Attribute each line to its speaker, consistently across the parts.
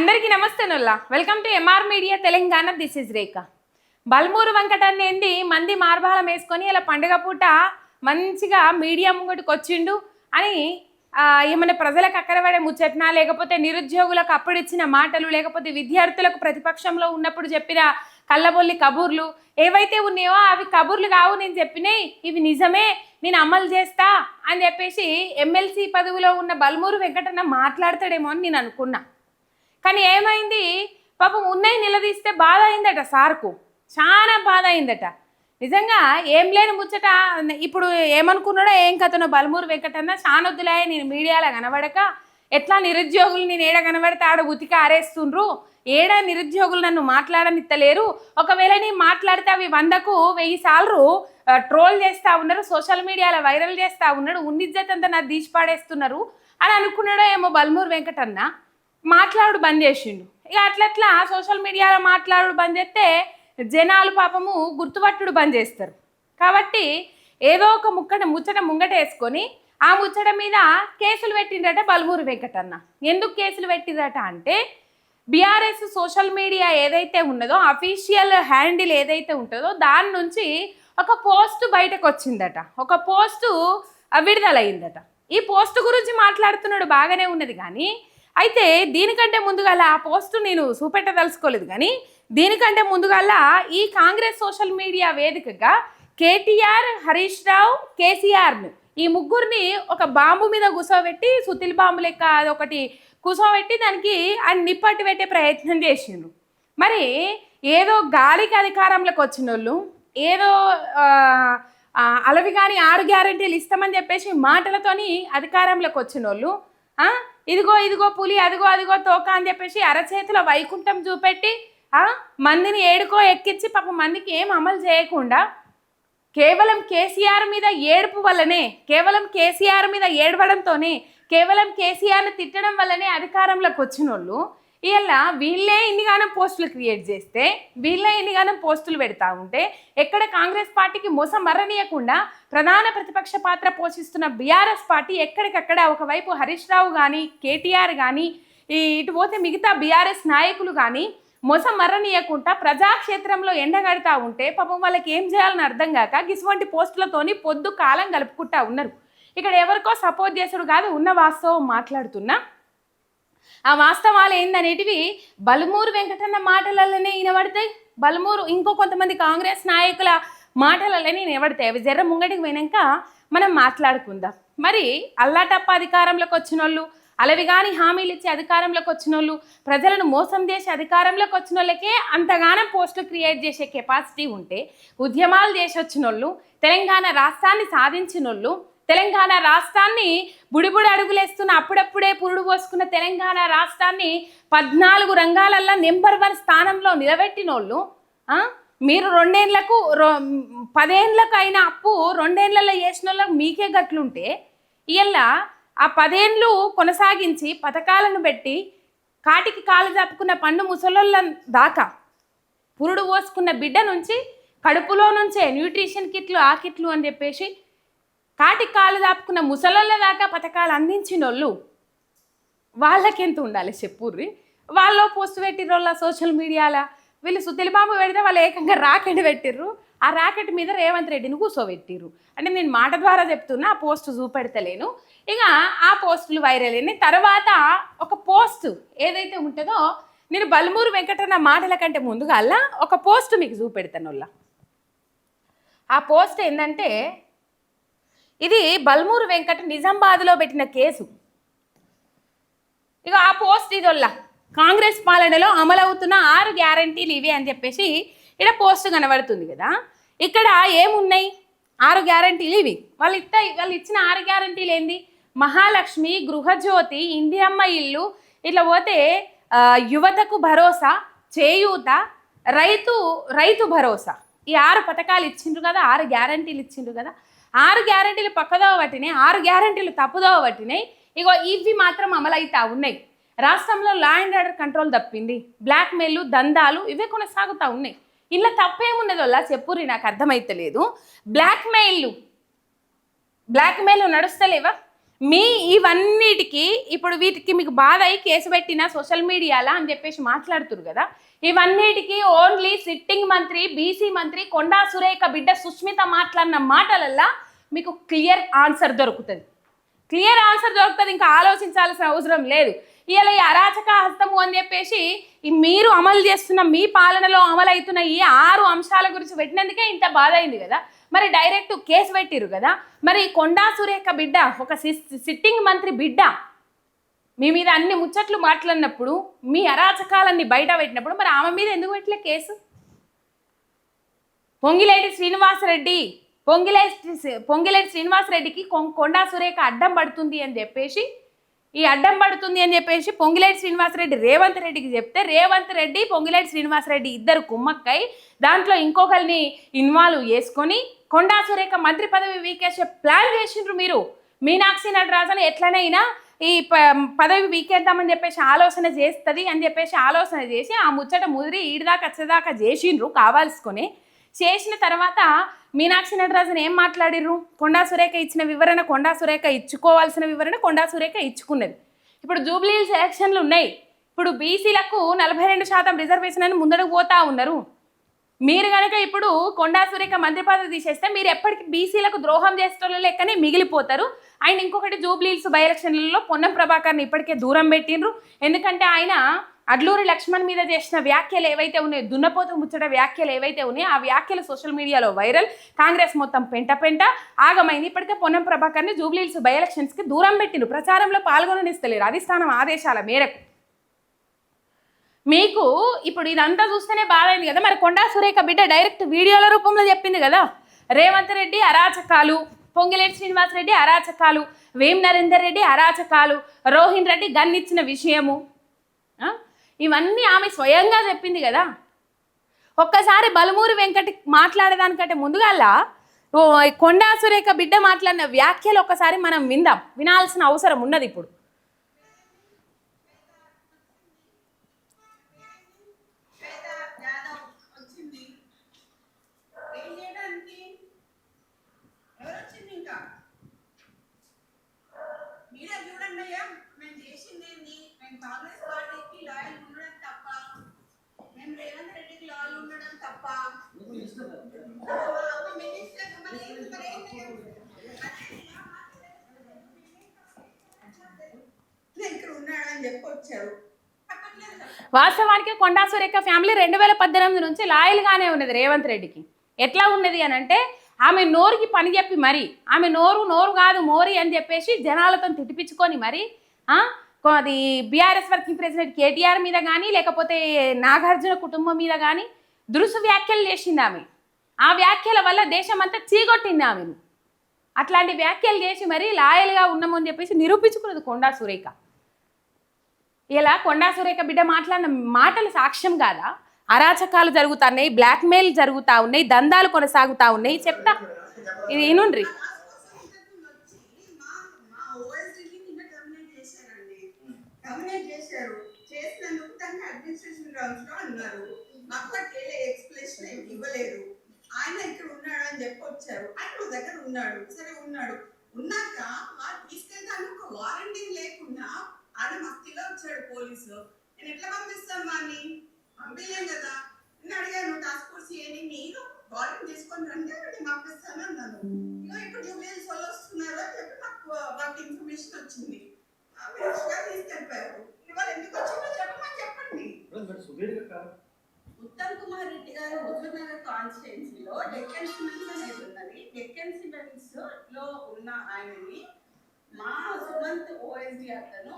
Speaker 1: అందరికీ నమస్తే నొల్లా. Welcome to MR media Telangana this is Rekha Balmuru వెంకటన్నేంది మంది మార్బాలం వేసుకొని ఇలా పండుగ పూట మంచిగా మీడియా ముంగటికి వచ్చిండు అని ఏమైనా ప్రజలకు అక్కడపడే ముచ్చట్నా లేకపోతే నిరుద్యోగులకు అప్పుడు ఇచ్చిన మాటలు లేకపోతే విద్యార్థులకు ప్రతిపక్షంలో ఉన్నప్పుడు చెప్పిన కళ్ళబొల్లి కబూర్లు ఏవైతే ఉన్నాయో అవి కబూర్లు కావు నేను చెప్పినాయి ఇవి నిజమే నేను అమలు చేస్తా అని చెప్పేసి ఎమ్మెల్సీ పదవిలో ఉన్న బల్మూరు వెంకటన్న మాట్లాడతాడేమో అని నేను అనుకున్నా. కానీ ఏమైంది? పాపం ఉన్నాయి నిలదీస్తే బాధ అయిందట సార్కు. చాలా బాధ అయిందట నిజంగా ఏం లేని ముచ్చట. ఇప్పుడు ఏమనుకున్నాడో ఏం కథనో బలమూరు వెంకటన్న చానొద్దులే నేను మీడియాలో కనబడక ఎట్లా నిరుద్యోగులు నేను ఏడ కనబడితే ఆడ ఉతికి ఆరేస్తుండ్రు? ఏడ నిరుద్యోగులు నన్ను మాట్లాడనిత్తలేరు? ఒకవేళ నేను మాట్లాడితే అవి వందకు వెయ్యి సార్లు ట్రోల్ చేస్తా ఉన్నారు సోషల్ మీడియాలో వైరల్ చేస్తా ఉన్నాడు ఉన్నిజ్జతంతా నా నాకు అని అనుకున్నాడో ఏమో బల్మూరు వెంకటన్న. మాట్లాడు బంద్ చేసిండు. ఇక అట్లట్లా సోషల్ మీడియాలో మాట్లాడు బంద్ చేస్తే జనాలు పాపము గుర్తుపట్టుడు బంద్ చేస్తారు. కాబట్టి ఏదో ఒక ముక్కట ముచ్చట ముంగట వేసుకొని ఆ ముచ్చట మీద కేసులు పెట్టిండట బల్మూరు వెంకటన్న. ఎందుకు కేసులు పెట్టిందట అంటే బీఆర్ఎస్ సోషల్ మీడియా ఏదైతే ఉన్నదో అఫీషియల్ హ్యాండిల్ ఏదైతే ఉంటుందో దాని నుంచి ఒక పోస్ట్ బయటకు వచ్చిందట. ఒక పోస్టు విడుదలైందట. ఈ పోస్ట్ గురించి మాట్లాడుతున్నాడు బాగానే ఉన్నది కానీ అయితే దీనికంటే ముందుగల ఆ పోస్ట్ నేను చూపెట్టదలుచుకోలేదు కానీ దీనికంటే ముందుగల ఈ కాంగ్రెస్ సోషల్ మీడియా వేదికగా కేటీఆర్ హరీష్ రావు కేసీఆర్ను ఈ ముగ్గురిని ఒక బాంబు మీద కూసోబెట్టి సుతిల్ బాంబు లెక్క అదొకటి కూసోబెట్టి దానికి అని నిప్పట్టు పెట్టే ప్రయత్నం చేసిండ్రు. మరి ఏదో గాలికి అధికారంలోకి వచ్చిన వాళ్ళు ఏదో అలవి కానీ ఆరు గ్యారంటీలు ఇస్తామని చెప్పేసి మాటలతోని అధికారంలోకి వచ్చిన వాళ్ళు ఇదిగో ఇదిగో పులి అదిగో అదిగో తోక అని చెప్పేసి అరచేతిలో వైకుంఠం చూపెట్టి ఆ, మందిని ఏడుకో ఎక్కించి పాప మందికి ఏం అమలు చేయకుండా కేవలం కేసీఆర్ మీద ఏడుపు వల్లనే కేవలం కేసీఆర్ మీద ఏడవడంతోనే కేవలం కేసీఆర్ని తిట్టడం వల్లనే అధికారంలోకి వచ్చిన వాళ్ళు ఇలా వీళ్ళే ఇన్నిగానం పోస్టులు క్రియేట్ చేస్తే వీళ్ళే ఇన్నిగానం పోస్టులు పెడతా ఉంటే ఎక్కడ కాంగ్రెస్ పార్టీకి మోసం మర్రనీయకుండా ప్రధాన ప్రతిపక్ష పాత్ర పోషిస్తున్న బీఆర్ఎస్ పార్టీ ఎక్కడికక్కడ ఒకవైపు హరీష్ రావు కానీ కేటీఆర్ కానీ ఇటు పోతే మిగతా బీఆర్ఎస్ నాయకులు కానీ మొసం మర్రనీయకుండా ప్రజాక్షేత్రంలో ఎండగడతా ఉంటే పాపం వాళ్ళకి ఏం చేయాలని అర్థం కాక గిసువంటి పోస్టులతోని పొద్దు కాలం గలుపుకుంటా ఉన్నారు. ఇక్కడ ఎవరికో సపోర్ట్ చేసుడు కాదు ఉన్న వాస్తవం మాట్లాడుతున్నా. ఆ వాస్తవాలు ఏందనేటివి బలమూరు వెంకటన్న మాటలలోనే వినబడతాయి. బలమూరు ఇంకో కొంతమంది కాంగ్రెస్ నాయకుల మాటలలోనే వినబడతాయి. అవి జర్ర ముంగటికి పోయినాక మనం మాట్లాడుకుందాం. మరి అల్లాటప్ప అధికారంలోకి వచ్చిన వాళ్ళు అలవి కానీ హామీలు ఇచ్చి అధికారంలోకి వచ్చిన వాళ్ళు ప్రజలను మోసం చేసి అధికారంలోకి వచ్చిన వాళ్ళకే అంతగానం పోస్టులు క్రియేట్ చేసే కెపాసిటీ ఉంటే ఉద్యమాలు చేసి వచ్చిన వాళ్ళు తెలంగాణ రాష్ట్రాన్ని సాధించిన వాళ్ళు తెలంగాణ రాష్ట్రాన్ని బుడిబుడి అడుగులేస్తున్న అప్పుడప్పుడే పురుడు పోసుకున్న తెలంగాణ రాష్ట్రాన్ని పద్నాలుగు రంగాలల్లో నెంబర్ వన్ స్థానంలో నిలబెట్టినోళ్ళు వాళ్ళు మీరు రెండేళ్ళకు రొ- పదేండ్లకు అయిన అప్పు రెండేళ్ళలో చేసిన వాళ్ళకి మీకే గట్లుంటే ఇలా ఆ పదేండ్లు కొనసాగించి పథకాలను పెట్టి కాటికి కాలు జాపుకున్న పండు ముసలోళ్ళ దాకా పురుడు పోసుకున్న బిడ్డ నుంచి కడుపులో నుంచే న్యూట్రిషన్ కిట్లు ఆ కిట్లు అని చెప్పేసి కాటికి కాలు దాపుకున్న ముసలోళ్ళ దాకా పథకాలు అందించిన వాళ్ళు వాళ్ళకెంత ఉండాలి చెప్పుర్రి? వాళ్ళు పోస్ట్ పెట్టిర్రోళ్ళ సోషల్ మీడియాలో వీళ్ళు సుతిలిబాంబు పెడితే వాళ్ళు ఏకంగా రాకెట్ పెట్టిర్రు. ఆ రాకెట్ మీద రేవంత్ రెడ్డిని కూర్చోబెట్టిర్రు అంటే నేను మాట ద్వారా చెప్తున్నా ఆ పోస్ట్ చూపెడతలేను. ఇక ఆ పోస్టులు వైరల్ అయినాయి. తర్వాత ఒక పోస్ట్ ఏదైతే ఉంటుందో నేను బల్మూరు వెంకటన్న మాటల కంటే ముందుగా ఒక పోస్ట్ మీకు చూపెడతాను వాళ్ళ ఆ పోస్ట్ ఏంటంటే ఇది బల్మూరు వెంకట నిజామాబాద్లో పెట్టిన కేసు. ఇక ఆ పోస్ట్ ఇదొల్ల. కాంగ్రెస్ పాలనలో అమలవుతున్న ఆరు గ్యారంటీలు ఇవి అని చెప్పేసి ఇక్కడ పోస్ట్ కనబడుతుంది కదా. ఇక్కడ ఏమున్నాయి? ఆరు గ్యారంటీలు ఇవి. వాళ్ళు ఇత్త వాళ్ళు ఇచ్చిన ఆరు గ్యారంటీలు ఏంది? మహాలక్ష్మి గృహజ్యోతి ఇండియమ్మ ఇల్లు ఇట్లా పోతే యువతకు భరోసా చేయూత రైతు రైతు భరోసా. ఈ ఆరు పథకాలు ఇచ్చిండ్రు కదా ఆరు గ్యారంటీలు ఇచ్చిండ్రు కదా. ఆరు గ్యారంటీలు పక్కదో పట్టినాయి ఆరు గ్యారంటీలు తప్పుదో పట్టినాయి. ఇగో ఇవి మాత్రం అమలైతా ఉన్నాయి. రాష్ట్రంలో లా అండ్ ఆర్డర్ కంట్రోల్ తప్పింది బ్లాక్ మెయిల్ దందాలు ఇవే కొనసాగుతూ ఉన్నాయి. ఇలా తప్పేమున్నదో అలా చెప్పుర్రి నాకు అర్థమైతలేదు బ్లాక్ బ్లాక్మెయిల్ బ్లాక్ మెయిల్ నడుస్తలేవా? మీ ఇవన్నిటికి ఇప్పుడు వీటికి మీకు బాధ అయి కేసు పెట్టినా సోషల్ మీడియాలో అని చెప్పేసి మాట్లాడుతురు కదా ఇవన్నిటికి ఓన్లీ సిట్టింగ్ మంత్రి బీసీ మంత్రి కొండా సురేఖ బిడ్డ సుష్మిత మాట్లాడిన మాటలల్లా మీకు క్లియర్ ఆన్సర్ దొరుకుతుంది. క్లియర్ ఆన్సర్ దొరుకుతుంది ఇంకా ఆలోచించాల్సిన అవసరం లేదు. ఇలా ఈ అరాచక హస్తము అని చెప్పేసి మీరు అమలు చేస్తున్న మీ పాలనలో అమలవుతున్న ఈ ఆరు అంశాల గురించి పెట్టినందుకే ఇంత బాధ అయింది కదా. మరి డైరెక్ట్ కేసు పెట్టిరు కదా. మరి కొండా సురేఖ బిడ్డ ఒక సిస్- సిట్టింగ్ మంత్రి బిడ్డ మీ మీద అన్ని ముచ్చట్లు మాట్లాడినప్పుడు మీ అరాచకాలన్నీ బయట పెట్టినప్పుడు మరి ఆమె మీద ఎందుకు పెట్టలే కేసు? పొంగిలేటి శ్రీనివాసరెడ్డి పొంగిలేటి పొంగిలేటి శ్రీనివాసరెడ్డికి కొం- కొండా సురేఖ అడ్డం పడుతుంది అని చెప్పేసి ఈ అడ్డం పడుతుంది అని చెప్పేసి పొంగిలేటి శ్రీనివాసరెడ్డి రేవంత్ రెడ్డికి చెప్తే రేవంత్ రెడ్డి పొంగిలేటి శ్రీనివాసరెడ్డి ఇద్దరు కుమ్మక్కై దాంట్లో ఇంకొకరిని ఇన్వాల్వ్ చేసుకొని కొండా సురేఖ మంత్రి పదవి వీకేసే ప్లాన్ చేసిండ్రు మీరు. మీనాక్షి నటరాజన్ ఎట్లనైనా ఈ ప- పదవి వీకేద్దామని చెప్పేసి ఆలోచన చేస్తుంది అని చెప్పేసి ఆలోచన చేసి ఆ ముచ్చట ముదిరి ఈడిదాకా వచ్చేదాకా చేసిండ్రు కావాల్సుకొని. చేసిన తర్వాత మీనాక్షి నటరాజన్ ఏం మాట్లాడిర్రు? కొండా సురేఖ ఇచ్చిన వివరణ కొండా సురేఖ ఇచ్చుకోవాల్సిన వివరణ కొండా సురేఖ ఇచ్చుకున్నది. ఇప్పుడు జూబ్లీ సెలక్షన్లు ఉన్నాయి. ఇప్పుడు బీసీలకు నలభై రెండు శాతం రిజర్వేషన్ అని ముందడుగు పోతా ఉన్నారు. మీరు కనుక ఇప్పుడు కొండా సురేఖ మంత్రి పదవి తీసేస్తే మీరు ఎప్పటికీ బీసీలకు ద్రోహం చేసేటోళ్ళ లెక్కనే మిగిలిపోతారు. ఆయన ఇంకొకటి జూబ్లీల్స్ బై ఎలక్షన్లలో పొన్నం ప్రభాకర్ని ఇప్పటికే దూరం పెట్టిండ్రు. ఎందుకంటే ఆయన అడ్లూరి లక్ష్మణ్ మీద చేసిన వ్యాఖ్యలు ఏవైతే ఉన్నాయో దున్నపోతు ముచ్చట వ్యాఖ్యలు ఏవైతే ఉన్నాయో ఆ వ్యాఖ్యలు సోషల్ మీడియాలో వైరల్. కాంగ్రెస్ మొత్తం పెంట పెంట ఆగమైంది. ఇప్పటికే పొన్నం ప్రభాకర్ని జూబ్లీల్స్ బై ఎలక్షన్స్కి దూరం పెట్టిండ్రు. ప్రచారంలో పాల్గొననిస్తలేరు. అధిష్టానం ఆదేశాల మేరకు. మీకు ఇప్పుడు ఇదంతా చూస్తేనే బాధైంది కదా. మరి కొండా సురేఖ బిడ్డ డైరెక్ట్ వీడియోల రూపంలో చెప్పింది కదా. రేవంత్ రెడ్డి అరాచకాలు పొంగిలేటి శ్రీనివాస్ రెడ్డి అరాచకాలు వేం నరేందర్ రెడ్డి అరాచకాలు రోహిన్ రెడ్డి గన్నిచ్చిన విషయము. ఇవన్నీ ఆమె స్వయంగా చెప్పింది కదా. ఒక్కసారి బలమూరి వెంకట మాట్లాడేదానికంటే ముందుగా ఓ కొండా సురేఖ బిడ్డ మాట్లాడిన వ్యాఖ్యలు ఒక్కసారి మనం విందాం. వినాల్సిన అవసరం ఉన్నది ఇప్పుడు
Speaker 2: శ్వేత యాదవ్ వచ్చింది ఏం చేయడానికి ఎవరు వచ్చింది ఇంకా మీరే చూడండి అయ్యా మేము చేసింది ఏంది మేము కాంగ్రెస్ పార్టీకి లాయల్ ఉండడం తప్ప మేము రేవంత్ రెడ్డికి లాయల్ ఉండడం తప్ప ఒక మినిస్టర్ మరి ఏంది మరి ఏంది? ఇక్కడ ఉన్నాడని చెప్పి వచ్చారు తప్పట్లేదు కదా.
Speaker 1: వాస్తవానికి కొండా సురేఖ ఫ్యామిలీ రెండు వేల పద్దెనిమిది నుంచి లాయల్గానే ఉన్నది రేవంత్ రెడ్డికి. ఎట్లా ఉన్నది అని అంటే ఆమె నోరుకి పని చెప్పి మరి ఆమె నోరు నోరు కాదు మోరి అని చెప్పేసి జనాలతో తిట్టిపించుకొని మరి అది బీఆర్ఎస్ వర్కింగ్ ప్రెసిడెంట్ కేటీఆర్ మీద కానీ లేకపోతే నాగార్జున కుటుంబం మీద కానీ దురుసు వ్యాఖ్యలు చేసింది ఆమె. ఆ వ్యాఖ్యల వల్ల దేశం అంతా చీగొట్టింది ఆమెను. అట్లాంటి వ్యాఖ్యలు చేసి మరి లాయల్గా ఉన్నామని చెప్పేసి నిరూపించుకున్నది కొండా సురేఖ. ఇలా కొండా సురేఖ బిడ్డ మాట్లాడిన మాటలు సాక్ష్యం కాదా? అరాచకాలు జరుగుతున్నాయి బ్లాక్మెయిల్ జరుగుతూ ఉన్నాయి దందాలు కొనసాగుతా ఉన్నాయి. చెప్తా. ఇది
Speaker 2: ఏనుండ్రి ఆయన ఇక్కడ ఉన్నాడు. అని చెప్పి వచ్చారు ఆయన దగ్గర ఉన్నాడు సరే ఉన్నాడు ఉన్నాక తీసుకెళ్తాను ఒక వారంటీ లేకుండా ఆయన మస్తిలో వచ్చాడు పోలీసు. నేను ఎట్లా పంపిస్తాను వాడిని పంపించలేం కదా. నేను అడిగాను టాస్క్ ఫోర్స్ ఏంటి మీరు వారెంట్ తీసుకొని రండి వాడిని పంపిస్తాను అన్నాను. ఇగో ఇప్పుడు జూబ్లీస్ వాళ్ళు వస్తున్నారు అని చెప్పి నాకు వాళ్ళకి ఇన్ఫర్మేషన్ వచ్చింది. గారు తీసుకెళ్ళిపోయారు. ఇవాళ ఎందుకు వచ్చిందో చెప్పమని చెప్పండి. ఉత్తమ్ కుమార్ రెడ్డి గారు హుజూర్ నగర్ కాన్స్టిట్యున్సీలో డెక్కన్ సిమెంట్స్ అనేది ఉన్నది డెక్కన్ సిమెంట్స్లో ఉన్న ఆయనని మా సుమంత్ ఓఎస్డి అతను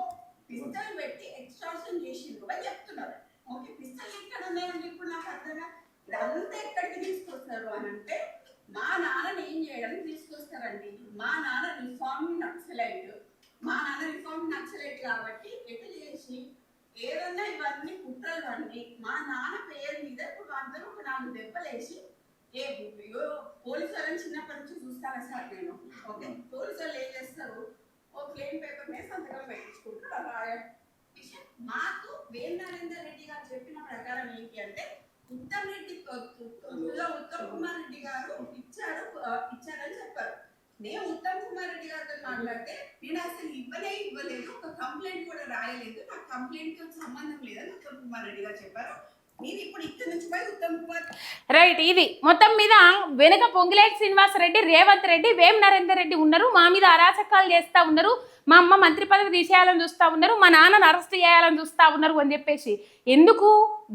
Speaker 2: పిస్తల్ పెట్టి ఎక్స్ట్రాక్షన్ చేసిండ్రు. అని చెప్తున్నారు. ఓకే పిస్తల్ ఎక్కడ ఉన్నాయండి ఇప్పుడు నాకు అర్థంగా ఇదంతా ఎక్కడికి తీసుకొస్తారు అని అంటే మా నాన్నని ఏం చేయడానికి తీసుకొస్తారండి. మా నాన్న రిఫార్మ్ నక్సలైట్ మా నాన్న రిఫార్మ్ నక్సలైట్ కాబట్టి ఎటు చేసి ఏదన్నా ఇవన్నీ కుట్రలు అన్ని మా నాన్న పేరు మీద ఇప్పుడు అందరూ ఒక నాలుగు దెబ్బలేసి ఏ పోలీసు వాళ్ళని చిన్నప్పటి నుంచి చూస్తాను సార్ నేను? ఓకే పోలీసు వాళ్ళు ఏం చేస్తారు? ఓ క్లెయిమ్ పేపర్ మీద సంతకం పెట్టించుకుంటారు అలా విషయం మాకు వేల్ నరేందర్ రెడ్డి గారు చెప్పిన ప్రకారం ఏంటి అంటే ఉత్తమ్ రెడ్డి ఉత్తమ్ కుమార్ రెడ్డి గారు ఇచ్చాడు ఇచ్చాడని ఇచ్చారని చెప్పారు. నేను ఉత్తమ్ కుమార్ రెడ్డి గారితో మాట్లాడితే నేను అసలు ఇవ్వలే ఇవ్వలేదు ఒక కంప్లైంట్ కూడా రాయలేదు నాకు కంప్లైంట్తో సంబంధం లేదని ఉత్తమ్ కుమార్ రెడ్డి గారు చెప్పారు.
Speaker 1: రైట్ ఇది. మొత్తం మీద వెనుక పొంగిలేటి శ్రీనివాసరెడ్డి రేవంత్ రెడ్డి వేం నరేందర్ రెడ్డి ఉన్నారు. మా మీద అరాచకాలు చేస్తూ ఉన్నారు. మా అమ్మ మంత్రి పదవి తీసేయాలని చూస్తా ఉన్నారు. మా నాన్నను అరెస్ట్ చేయాలని చూస్తా ఉన్నారు అని చెప్పేసి. ఎందుకు?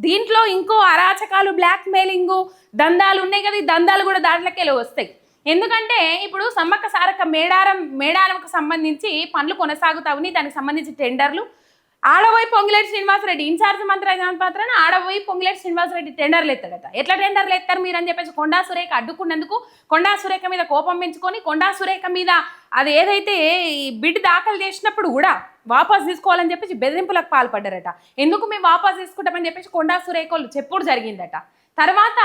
Speaker 1: దీంట్లో ఇంకో అరాచకాలు బ్లాక్ మెయిలింగు దందాలు ఉన్నాయి కదా ఈ దందాలు కూడా దాంట్లోకెళ్ళి వస్తాయి. ఎందుకంటే ఇప్పుడు సమ్మక్క సారక్క మేడారం మేడారంకు సంబంధించి పనులు కొనసాగుతావుని దానికి సంబంధించి టెండర్లు ఆడబోయి పొంగిలేటి శ్రీనివాసరెడ్డి ఇన్ఛార్జ్ మంత్రి అయిన మాత్రాన ఆడబోయి పొంగిలేటి శ్రీనివాసరెడ్డి టెండర్లు ఎత్తాడట. ఎట్లా టెండర్లు ఎత్తారు మీరు అని చెప్పేసి కొండా సురేఖ అడ్డుకున్నందుకు కొండా సురేఖ మీద కోపం పెంచుకొని కొండా సురేఖ మీద అది ఏదైతే ఈ బిడ్ దాఖలు చేసినప్పుడు కూడా వాపస్ తీసుకోవాలని చెప్పేసి బెదిరింపులకు పాల్పడ్డారట. ఎందుకు మేము వాపస్ తీసుకుంటామని చెప్పేసి కొండా సురేఖ వాళ్ళు చెప్పుడు జరిగిందట. తర్వాత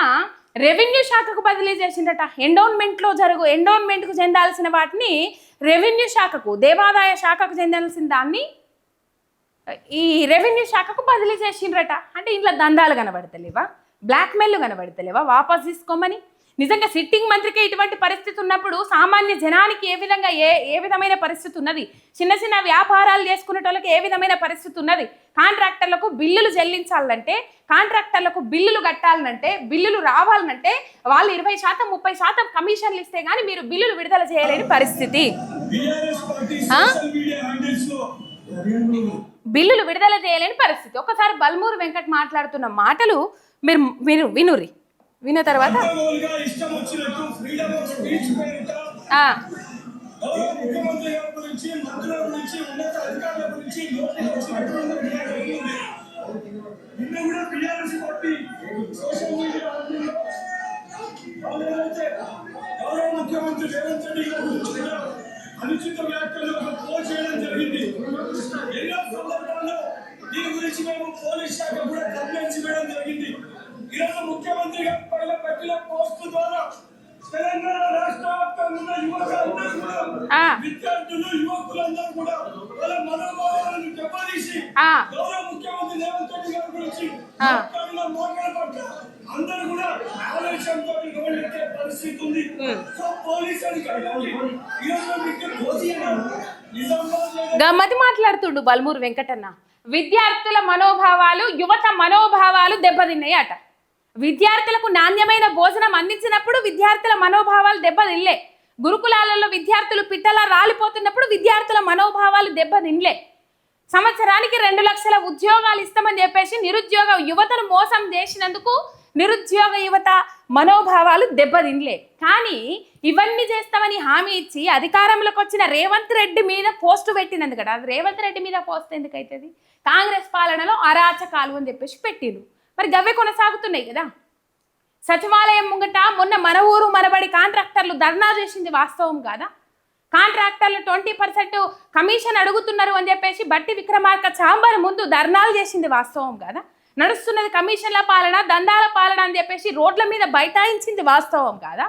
Speaker 1: రెవెన్యూ శాఖకు బదిలీ చేసిందట. ఎండోన్మెంట్లో జరుగు ఎండోన్మెంట్కు చెందాల్సిన వాటిని రెవెన్యూ శాఖకు దేవాదాయ శాఖకు చెందాల్సిన దాన్ని ఈ రెవెన్యూ శాఖకు బదిలీ చేసిండ్రట. అంటే ఇంట్లో దందాలు కనబడతలేవా? బ్లాక్మెయిల్ కనబడతలేవా? వాపస్ తీసుకోమని? నిజంగా సిట్టింగ్ మంత్రికి ఇటువంటి పరిస్థితి ఉన్నప్పుడు సామాన్య జనానికి ఏ విధంగా ఏ ఏ విధమైన పరిస్థితి ఉన్నది? చిన్న చిన్న వ్యాపారాలు చేసుకునే వాళ్ళకి ఏ విధమైన పరిస్థితి ఉన్నది? కాంట్రాక్టర్లకు బిల్లులు చెల్లించాలంటే కాంట్రాక్టర్లకు బిల్లులు కట్టాలంటే బిల్లులు రావాలంటే వాళ్ళు ఇరవై శాతం ముప్పై శాతం కమిషన్లు ఇస్తే కానీ మీరు బిల్లులు విడుదల చేయలేని పరిస్థితి. బిల్లులు విడుదల చేయలేని పరిస్థితి. ఒకసారి బల్మూరు వెంకట్ మాట్లాడుతున్న మాటలు మీరు మీరు వినురి విన్న తర్వాత
Speaker 3: ఆఫ్ స్పీచ్ తెలంగాణ రాష్ట్ర వ్యాప్తంగా ఉన్న యువత అందరూ కూడా
Speaker 1: ఆ.
Speaker 3: విద్యార్థులు యువకులందరూ కూడా వాళ్ళ మనోభావాలను దెబ్బతీసి. గౌరవ ముఖ్యమంత్రి రేవంత్ రెడ్డి గారి గురించి. మాట్లాడిన పట్ల అందరూ కూడా గమనించే పరిస్థితి ఉంది సో పోలీస్ అధికారులు ఈరోజు మీకు
Speaker 1: గమ్మతి మాట్లాడుతుండు బల్మూరు వెంకటన్న విద్యార్థుల మనోభావాలు యువత మనోభావాలు దెబ్బతిన్నాయి అట విద్యార్థులకు నాణ్యమైన భోజనం అందించినప్పుడు విద్యార్థుల మనోభావాలు దెబ్బతినలే. గురుకులాలలో విద్యార్థులు పిట్టలా రాలిపోతున్నప్పుడు విద్యార్థుల మనోభావాలు దెబ్బతినలే. సంవత్సరానికి రెండు లక్షల ఉద్యోగాలు ఇస్తామని చెప్పేసి నిరుద్యోగ యువతను మోసం చేసినందుకు నిరుద్యోగ యువత మనోభావాలు దెబ్బతినలే. కానీ ఇవన్నీ చేస్తామని హామీ ఇచ్చి అధికారంలోకి వచ్చిన రేవంత్ రెడ్డి మీద పోస్టు పెట్టినందుకు కదా రేవంత్ రెడ్డి మీద పోస్ట్ ఎందుకైతుంది? కాంగ్రెస్ పాలనలో అరాచకాలు అని చెప్పేసి పెట్టిండు మరి గవ్వే కొనసాగుతున్నాయి కదా. సచివాలయం ముంగట మొన్న మన ఊరు మనబడి కాంట్రాక్టర్లు ధర్నా చేసింది వాస్తవం కాదా? కాంట్రాక్టర్లు ట్వంటీ పర్సెంట్ కమిషన్ అడుగుతున్నారు అని చెప్పేసి బట్టి విక్రమార్క చాంబర్ ముందు ధర్నాలు చేసింది వాస్తవం కాదా? నడుస్తున్నది కమిషన్ల పాలన దందాల పాలన అని చెప్పేసి రోడ్ల మీద బైఠాయించింది వాస్తవం కాదా?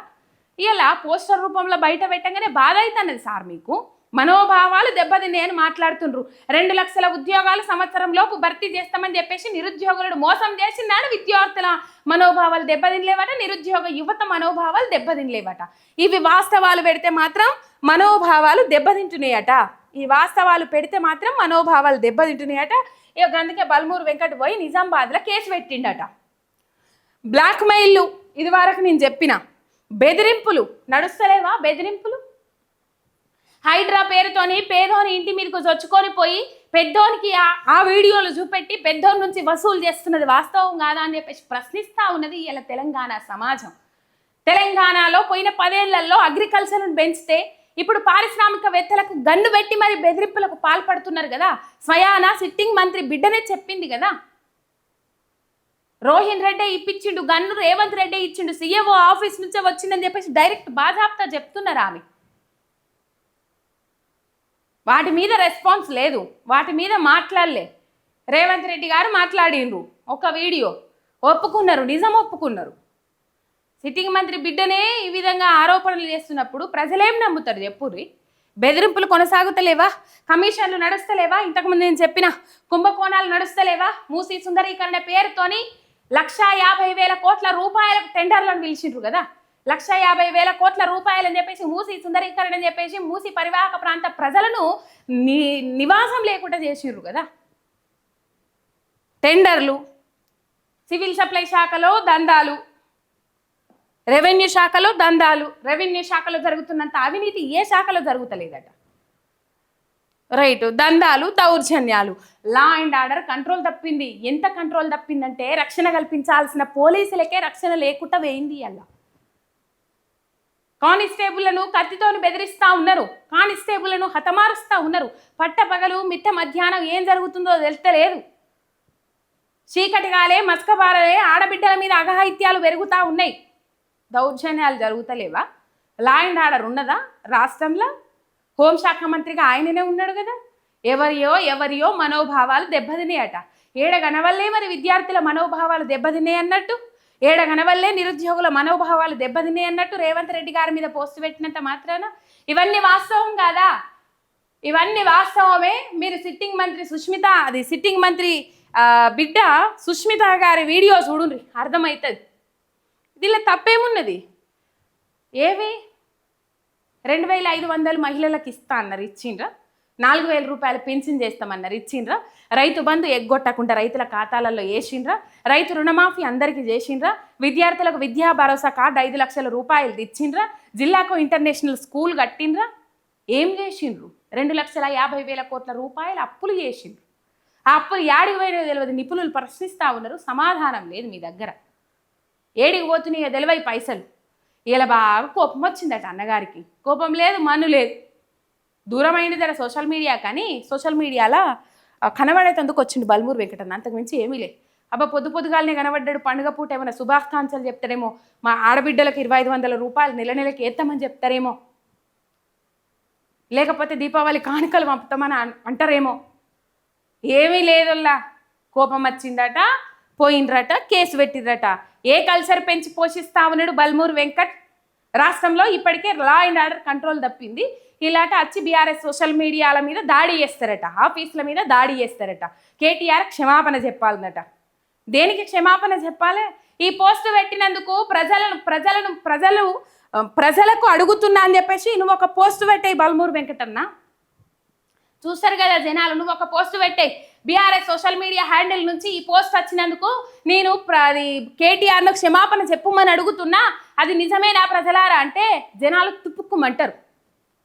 Speaker 1: ఇలా పోస్టర్ రూపంలో బయట పెట్టగానే బాధ అవుతున్నది సార్ మీకు. మనోభావాలు దెబ్బతిన్నాయి అని మాట్లాడుతుండ్రు. రెండు లక్షల ఉద్యోగాలు సంవత్సరం లోపు భర్తీ చేస్తామని చెప్పేసి నిరుద్యోగులను మోసం చేసిందని విద్యార్థుల మనోభావాలు దెబ్బతినలేవట నిరుద్యోగ యువత మనోభావాలు దెబ్బతినలేవట. ఇవి వాస్తవాలు పెడితే మాత్రం మనోభావాలు దెబ్బతింటున్నాయట. ఈ వాస్తవాలు పెడితే మాత్రం మనోభావాలు దెబ్బతింటున్నాయట. ఇక అందుకే బల్మూరు వెంకట పోయి నిజామాబాద్లో కేసు పెట్టిండట. బ్లాక్మెయిల్లు ఇది వరకు నేను చెప్పిన. బెదిరింపులు నడుస్తలేవా బెదిరింపులు? హైడ్రా పేరుతోని పేదోని ఇంటి మీదకు చొచ్చుకొని పోయి పెద్దోనికి ఆ- వీడియోలు చూపెట్టి పెద్దోని నుంచి వసూలు చేస్తున్నది వాస్తవం కాదా అని చెప్పేసి ప్రశ్నిస్తా ఉన్నది ఇలా తెలంగాణ సమాజం. తెలంగాణలో పోయిన పదేళ్ళలో అగ్రికల్చర్ను పెంచితే ఇప్పుడు పారిశ్రామికవేత్తలకు గన్ను పెట్టి మరి బెదిరింపులకు పాల్పడుతున్నారు కదా. స్వయాన సిట్టింగ్ మంత్రి బిడ్డనే చెప్పింది కదా. రోహిన్ రెడ్డి ఇప్పించిండు గన్ను రేవంత్ రెడ్డి ఇచ్చిండు సీఎంఓ ఆఫీస్ నుంచే వచ్చిందని చెప్పేసి డైరెక్ట్ బాజాబ్తా చెప్తున్నారు ఆమె. వాటి మీద రెస్పాన్స్ లేదు. వాటి మీద మాట్లాడలే. రేవంత్ రెడ్డి గారు మాట్లాడిండ్రు. ఒక వీడియో. ఒప్పుకున్నారు. నిజం ఒప్పుకున్నారు. సిట్టింగ్ మంత్రి బిడ్డనే ఈ విధంగా ఆరోపణలు చేస్తున్నప్పుడు ప్రజలేం నమ్ముతారు చెప్పుర్రి? బెదిరింపులు కొనసాగుతలేవా? కమిషన్లు నడుస్తలేవా? ఇంతకుముందు నేను చెప్పిన కుంభకోణాలు నడుస్తలేవా? మూసీ సుందరీకరణ పేరుతోని లక్షా యాభై వేల కోట్ల రూపాయలకు టెండర్లను పిలిచిండ్రు కదా? లక్ష యాభై వేల కోట్ల రూపాయలని చెప్పేసి మూసి సుందరీకరణ అని చెప్పేసి మూసి పరివాహక ప్రాంత ప్రజలను ని నివాసం లేకుండా చేసిర్రు కదా. టెండర్లు సివిల్ సప్లై శాఖలో దందాలు రెవెన్యూ శాఖలో దందాలు రెవెన్యూ శాఖలో జరుగుతున్నంత అవినీతి ఏ శాఖలో జరుగుతలేదట. రైట్ దందాలు దౌర్జన్యాలు లా అండ్ ఆర్డర్ కంట్రోల్ తప్పింది. ఎంత కంట్రోల్ తప్పిందంటే రక్షణ కల్పించాల్సిన పోలీసులకే రక్షణ లేకుండా వేయింది అలా. కానిస్టేబుల్లను కత్తితోని బెదిరిస్తూ ఉన్నారు. కానిస్టేబుల్లను హతమారుస్తూ ఉన్నారు. పట్టపగలు మిట్ట మధ్యాహ్నం ఏం జరుగుతుందో తెలుస్తలేదు. చీకటిగాలే మస్కబారలే ఆడబిడ్డల మీద అఘాయిత్యాలు పెరుగుతూ ఉన్నాయి. దౌర్జన్యాలు జరుగుతలేవా? లా అండ్ ఆర్డర్ ఉన్నదా రాష్ట్రంలో? హోంశాఖ మంత్రిగా ఆయననే ఉన్నాడు కదా. ఎవరియో ఎవరియో మనోభావాలు దెబ్బతిన్నాయట. ఏడగనవల్లే మరి విద్యార్థుల మనోభావాలు దెబ్బతినే అన్నట్టు ఏడగన వల్లే నిరుద్యోగుల మనోభావాలు దెబ్బతిన్నాయి అన్నట్టు రేవంత్ రెడ్డి గారి మీద పోస్ట్ పెట్టినంత మాత్రాన ఇవన్నీ వాస్తవం కాదా? ఇవన్నీ వాస్తవమే? మీరు సిట్టింగ్ మంత్రి సుష్మిత అది సిట్టింగ్ మంత్రి బిడ్డ సుష్మిత గారి వీడియో చూడండి అర్థమవుతుంది దీనిలో తప్పేమున్నది? ఏవి? రెండు వేల ఐదు వందలు మహిళలకు ఇస్తా అన్నారు ఇచ్చిండ్రా? నాలుగు వేల రూపాయలు పెన్షన్ చేస్తామన్నారు ఇచ్చిండ్రా రైతు బంధు ఎగ్గొట్టకుండా రైతుల ఖాతాలలో వేసిండ్రా రైతు రుణమాఫీ అందరికీ చేసిండ్రా? విద్యార్థులకు విద్యా భరోసా కార్డు ఐదు లక్షల రూపాయలు ఇచ్చిండ్రా జిల్లాకు ఇంటర్నేషనల్ స్కూల్ కట్టిండ్రా? ఏం చేసిండ్రు? రెండు లక్షల యాభై వేల కోట్ల రూపాయలు అప్పులు చేసిండ్రు. ఆ అప్పులు యాడికి పోయినాయో తెలియదు నిపుణులు ప్రశ్నిస్తూ ఉన్నారు సమాధానం లేదు మీ దగ్గర. ఏడికి పోతున్నాయో తెలివై పైసలు. ఇలా బాగా కోపం వచ్చిందట అన్నగారికి. కోపం లేదు మను లేదు. దూరమైంది తన సోషల్ మీడియా కానీ సోషల్ మీడియాలో కనబడేటందుకు వచ్చిండు బల్మూరు వెంకటన్న. అంతకుమించి ఏమీ లే అబ్బా పొద్దు పొద్దుగాలనే కనబడ్డాడు పండుగ పూట ఏమైనా శుభాకాంక్షలు చెప్తారేమో. మా ఆడబిడ్డలకు ఇరవై ఐదు వందల రూపాయలు నెల నెలకి ఎత్తామని చెప్తారేమో. లేకపోతే దీపావళి కానుకలు పంపుతామని అంటారేమో. ఏమీ లేదల్లా. కోపం వచ్చిందట పోయిండ్రట కేసు పెట్టిండ్రట. ఏ కల్చర్ పెంచి పోషిస్తా ఉన్నాడు బల్మూరు వెంకట్? రాష్ట్రంలో ఇప్పటికే లా అండ్ ఆర్డర్ కంట్రోల్ తప్పింది. ఇలాట వచ్చి బీఆర్ఎస్ సోషల్ మీడియాల మీద దాడి చేస్తారట ఆఫీసుల మీద దాడి చేస్తారట కేటీఆర్ క్షమాపణ చెప్పాలన్నట. దేనికి క్షమాపణ చెప్పాలి? ఈ పోస్ట్ పెట్టినందుకు ప్రజలను ప్రజలను ప్రజలు ప్రజలకు అడుగుతున్నా అని చెప్పేసి నువ్వు ఒక పోస్ట్ పెట్టాయి బల్మూరు వెంకటన్న. చూస్తారు కదా జనాలు నువ్వు ఒక పోస్ట్ పెట్టాయి. బీఆర్ఎస్ సోషల్ మీడియా హ్యాండిల్ నుంచి ఈ పోస్ట్ వచ్చినందుకు నేను ప్ర- అది కేటీఆర్ను క్షమాపణ చెప్పుమని అడుగుతున్నా అది నిజమేనా ప్రజలారా అంటే జనాలు తుప్పుకుమంటారు.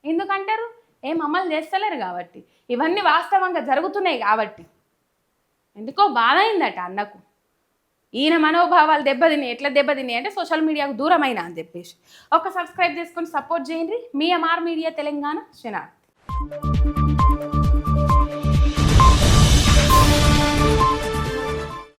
Speaker 1: ఎందుకంటారు? ఏం అమలు చేస్తలేరు కాబట్టి. ఇవన్నీ వాస్తవంగా జరుగుతున్నాయి కాబట్టి. ఎందుకో బాధ అయిందట అన్నకు. ఈయన మనోభావాలు దెబ్బతిని ఎట్లా దెబ్బతిని అంటే సోషల్ మీడియాకు దూరమైన అని చెప్పేసి. ఒక సబ్స్క్రైబ్ చేసుకొని సపోర్ట్ చేయండి. మీ ఎంఆర్ మీడియా తెలంగాణ శనార్థ్